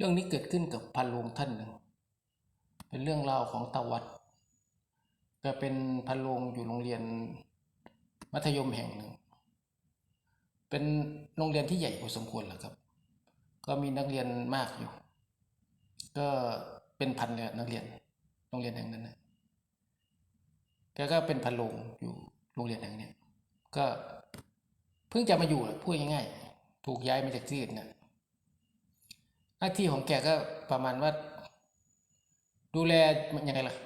เรื่องนี้เกิดขึ้นกับพันโรงท่านหนึ่ง เป็นเรื่องราวของตาวัดแกเป็นพันโรงอยู่โรงเรียนมัธยมแห่งหนึ่ง เป็นโรงเรียนที่ใหญ่พอสมควรแหละครับ ก็มีนักเรียนมากอยู่ ก็เป็นพันเลยนักเรียน โรงเรียนแห่งนั้นนะแกก็เป็นพันโรงอยู่โรงเรียนแห่งนี้ก็เพิ่งจะมาอยู่พูดง่ายๆถูกย้ายมาจากที่อื่นนะ หน้าที่ของแกก็ประมาณว่า ดูแลยังไงล่ะ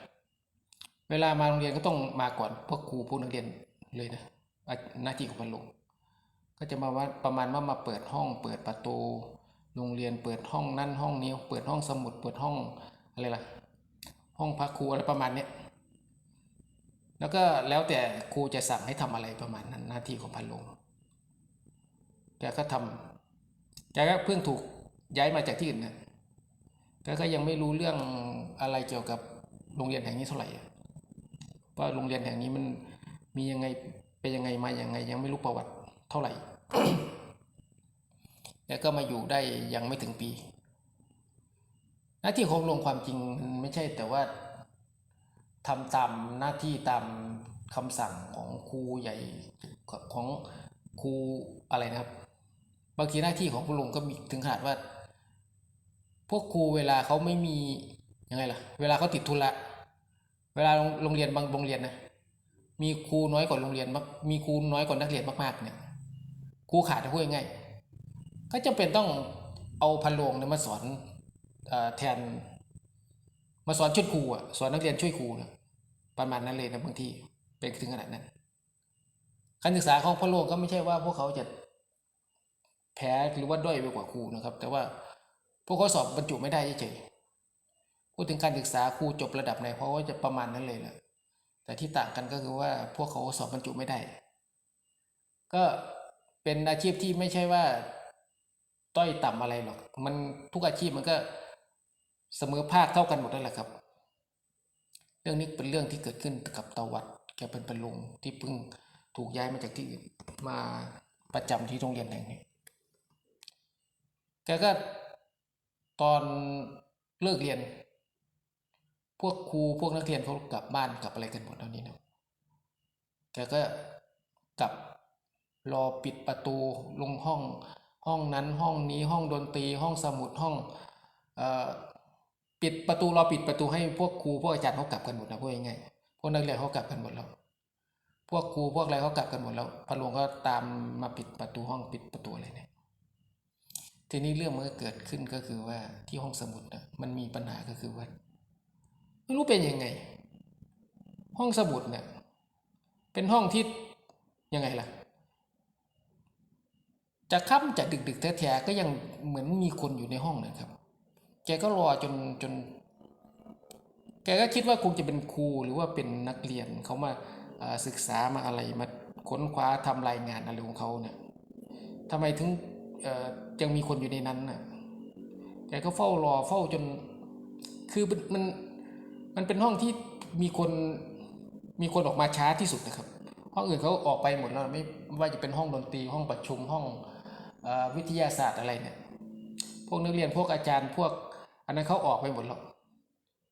เวลามาโรงเรียนก็ต้องมาก่อนพวกครูผู้นักเรียนเลยนะหน้าที่ของพันโรงก็จะมาว่าประมาณว่ามาเปิดห้อง เปิดประตู โรงเรียนเปิดห้องนั่นห้องนี้เปิดห้องสมุด เปิดห้องอะไรล่ะ ห้องพักครูอะไรประมาณเนี้ยแล้วก็แล้วแต่ครูจะสั่งให้ทำอะไรประมาณนั้นหน้าที่ของพันโรงแกก็ทำแกก็เพิ่งถูก ย้ายมาจากที่อื่นนะแกก็ยังไม่รู้เรื่องอะไรเกี่ยวกับโรงเรียนแห่งนี้เท่าไหร่ว่าโรงเรียนแห่งนี้มันมียังไงเป็นยังไงมายังไง ยังไม่รู้ประวัติเท่าไหร่แล้วก็มาอยู่ได้ยังไม่ถึงปี หน้าที่ของโรงความจริงมันไม่ใช่แต่ว่าทำตามหน้าที่ตามคำสั่งของครูใหญ่ของครูอะไรนะครับบางทีหน้าที่ของคุณลุงก็มีถึงขนาดว่า พวกครูเวลาเขาไม่มียังไงล่ะ เวลาเขาติดธุระเวลาโรงเรียนบางโรงเรียนนะมีครูน้อยกว่าโรงเรียนมากมีครูน้อยกว่านักเรียนมากๆเนี่ยครูขาดจะพูดง่ายก็จำเป็นต้องเอาพันโรงเนี่ยมาสอนอแทน มาสอนช่วยครูอะสอนนักเรียนช่วยครูนะประมาณนั้นเลยนะบางทีเป็นถึงขนาดนั้นการศึกษาของพระโลกก็ไม่ใช่ว่าพวกเขาจะแพ้หรือว่าด้อยไปกว่าครูนะครับ แต่ว่า พวกเขาสอบบรรจุไม่ได้เฉยๆพูดถึงการศึกษาครูจบระดับไหนเพราะว่าจะประมาณนั้นเลยแหละแต่ที่ต่างกันก็คือว่าพวกเขาสอบบรรจุไม่ได้ ก็เป็นอาชีพที่ไม่ใช่ว่าต้อยต่ำอะไรหรอก มันทุกอาชีพมันก็เสมอภาคเท่ากันหมดนั่นแหละครับ เรื่องนี้เป็นเรื่องที่เกิดขึ้นกับตวัดแกเป็นปรลุงที่เพิ่งถูกย้ายมาจากที่อื่นมาประจำที่โรงเรียนแห่งนี้แกก็ ตอนเลิกเรียน พวกครูพวกนักเรียนเขากลับบ้านกลับอะไรกันหมดตอนนี้เนาะแกก็กลับรอปิดประตูลงห้องห้องนั้นห้องนี้ห้องดนตรีห้องสมุดห้องอปิดประตูรอปิดประตูให้พวกครูพวกอาจารย์เขากลับกันหมดนะพูดง่ายๆพวกนักเรียนเขากลับกันหมดแล้วพวกครูพวกอะไรเขากลับกันหมดแล้วพระหลวงก็ตามมาปิดประตูห้องปิดประตูอะไรเนี่ย ทีนี้เรื่องมันก็เกิดขึ้นก็คือว่าที่ห้องสมุดนะมันมีปัญหาก็คือว่าไม่รู้เป็นยังไง ห้องสมุดเนี่ยเป็นห้องที่ยังไงล่ะ จะค่ำจะดึกๆแท้ๆก็ยังเหมือนมีคนอยู่ในห้องนะครับ แกก็รอจนจน แกก็คิดว่าคงจะเป็นครูหรือว่าเป็นนักเรียนเขามาศึกษามาอะไรมาค้นคว้าทำรายงานอะไรของเขาเนี่ยทำไมถึง ยังมีคนอยู่ในนั้นน่ะแกก็เฝ้ารอเฝ้าจน คือมันมันเป็นห้องที่มีคนมีคนออกมาช้าที่สุดนะครับ ห้องอื่นเขาออกไปหมดแล้วไม่ว่าจะเป็นห้องดนตรีห้องประชุมห้องอวิทยาศาสตร์อะไรเนี่ย พวกนักเรียนพวกอาจารย์พวก อันนั้นเขาออกไปหมดแล้ว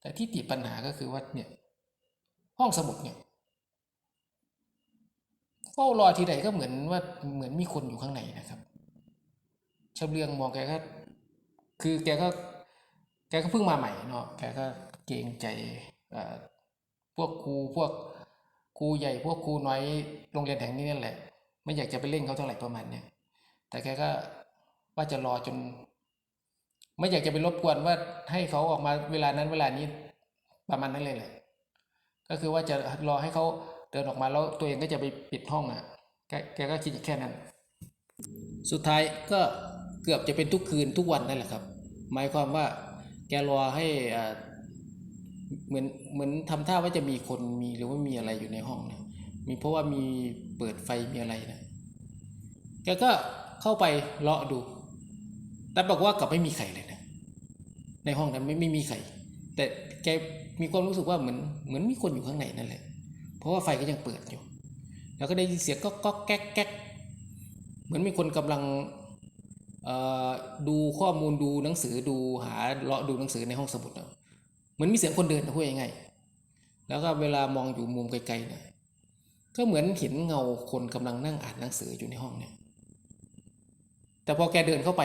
แต่ที่ติดปัญหาก็คือว่าเนี่ย ห้องสมุดเนี่ยเฝ้ารอทีใดก็เหมือนว่าเหมือนมีคนอยู่ข้างในนะครับ ชำเลืองมองแกก็คือแกก็แกก็เพิ่งมาใหม่เนาะแกก็เกรงใจพวกครูพวกครูใหญ่พวกครูน้อยโรงเรียนแห่งนี้นั่นแหละ ไม่อยากจะไปเล่นเขาเท่าไหร่ประมาณเนี้ยแต่แกก็ว่าจะรอจน ไม่อยากจะไปรบกวนว่าให้เขาออกมาเวลานั้นเวลานี้ประมาณนั้นเลยแหละ ก็คือว่าจะรอให้เขาเดินออกมาแล้วตัวเองก็จะไปปิดห้องอะแกแกก็คิดแค่นั้น สุดท้ายก็ เกือบจะเป็นทุกคืนทุกวันนั่นแหละครับ หมายความว่าแกรอให้อ่าเหมือนเหมือนทำท่าว่าจะมีคนมีหรือว่ามีอะไรอยู่ในห้องนะมีเพราะว่ามีเปิดไฟมีอะไรนะแกก็เข้าไปเลาะดู แต่บอกว่ากลับไม่มีใครเลยนะ ในห้องนั้นไม่ไม่มีใคร แต่แกมีความรู้สึกว่าเหมือนเหมือนมีคนอยู่ข้างในนั่นแหละ เพราะว่าไฟก็ยังเปิดอยู่ แล้วก็ได้ยินเสียงก็ก็แก๊กแก๊กเหมือนมีคนกำลัง ดูข้อมูลดูหนังสือดูหาเลาะดูหนังสือในห้องสมุดเหมือนมีเสียงคนเดินนะพูดง่ายๆแล้วก็เวลามองอยู่มุมไกลๆเนี่ยก็เหมือนเห็นเงาคนกำลังนั่งอ่านหนังสืออยู่ในห้องเนี่ยแต่พอแกเดินเข้าไป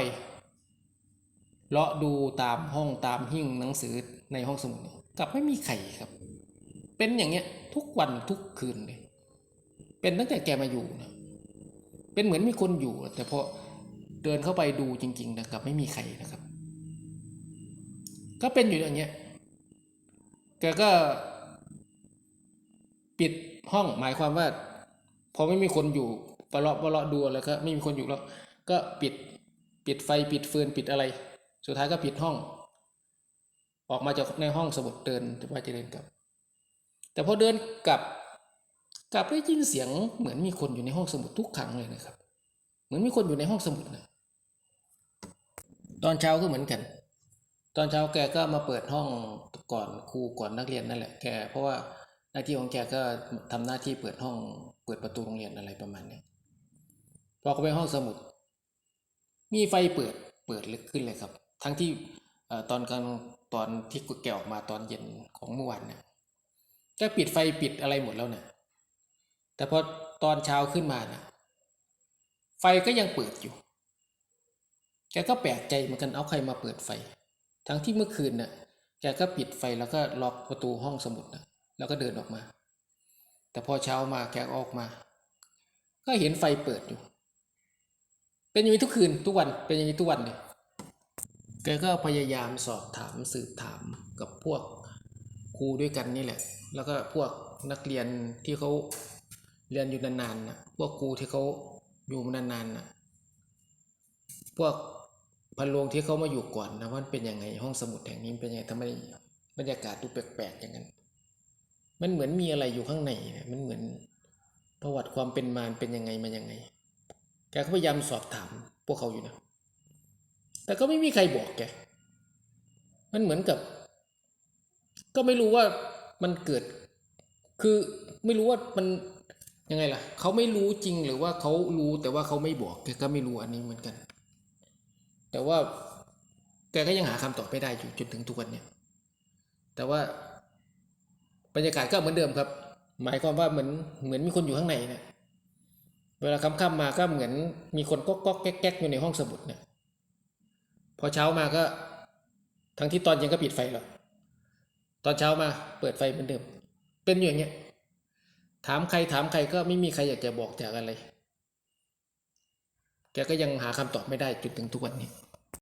เลาะดูตามห้องตามหิ้งหนังสือในห้องสมุดกลับไม่มีใครครับ เป็นอย่างเงี้ยทุกวันทุกคืนเลยเป็นตั้งแต่แกมาอยู่นะเป็นเหมือนมีคนอยู่แต่พอ เดินเข้าไปดูจริง ๆ นะกลับ ไม่มีใครนะครับ ก็เป็นอยู่อย่างเงี้ยแกก็ปิดห้องหมายความว่าพอไม่มีคนอยู่ปะเลาะปะเลาะดูแล้วก็ไม่มีคนอยู่แล้ว ก็ปิดปิดไฟปิดฟืนปิดอะไร สุดท้ายก็ปิดห้อง ออกมาจากในห้องสมุดเดินว่าจะเดินกลับ แต่พอเดินกลับกลับได้ยินเสียงเหมือนมีคนอยู่ในห้องสมุดทุกครั้งเลยนะครับ เหมือนมีคนอยู่ในห้องสมุดนะ ตอนเช้าก็เหมือนกัน ตอนเช้าแกก็มาเปิดห้องก่อนครูก่อนนักเรียนนั่นแหละแกเพราะว่าหน้าที่ของแกก็ทำหน้าที่เปิดห้อง เปิดประตูโรงเรียนอะไรประมาณนี้พอเข้าไปห้องสมุด มีไฟเปิดเปิดลึกขึ้นเลยครับ ทั้งที่ตอนกลางตอนที่แกออกมาตอนเย็นของเมื่อวานเนี่ยแกปิดไฟปิดอะไรหมดแล้วเนี่ยแต่พอตอนเช้าขึ้นมานะไฟก็ยังเปิดอยู่ แกก็แปลกใจเหมือนกันเอาใครมาเปิดไฟ ทั้งที่เมื่อคืนน่ะ แกก็ปิดไฟแล้วก็ล็อกประตูห้องสมุดนะแล้วก็เดินออกมา แต่พอเช้ามาแกก็ออกมา ก็เห็นไฟเปิดอยู่ เป็นอย่างนี้ทุกคืนทุกวัน เป็นอย่างนี้ทุกวันเลยแกก็พยายามสอบถามสืบถามกับพวกครูด้วยกันนี่แหละ แล้วก็พวกนักเรียนที่เขาเรียนอยู่นานๆนะพวกครูที่เขาอยู่มานานๆนะพวก พันโรงที่เขามาอยู่ก่อนนะว่าเป็นยังไงห้องสมุดแห่งนี้เป็นยังไงทำไมบรรยากาศดูแปลกๆอย่างนั้น มันเหมือนมีอะไรอยู่ข้างในนะมันเหมือนประวัติความเป็นมาเป็นยังไงมายังไง แกก็พยายามสอบถามพวกเขาอยู่นะ แต่ก็ไม่มีใครบอกแก มันเหมือนกับ ก็ไม่รู้ว่ามันเกิด คือไม่รู้ว่ามันยังไงล่ะ เขาไม่รู้จริงหรือว่าเขารู้แต่ว่าเขาไม่บอกแกก็ไม่รู้อันนี้เหมือนกัน แต่ว่าแกก็ยังหาคำตอบไม่ได้อยู่จนถึงทุกวันเนี่ยแต่ว่าบรรยากาศก็เหมือนเดิมครับ หมายความว่าเหมือนเหมือนมีคนอยู่ข้างในเนี่ยเวลาค่ำๆมาก็เหมือนมีคนก๊อกก๊อกแก๊กอยู่ในห้องสมุดเนี่ยพอเช้ามาก็ ทั้งที่ตอนเย็นก็ปิดไฟแล้วตอนเช้ามาเปิดไฟเหมือนเดิม เป็นอยู่อย่างเงี้ย ถามใครถามใครก็ไม่มีใครอยากจะบอกจากอะไร แกก็ยังหาคำตอบไม่ได้จนถึงทุกวันนี้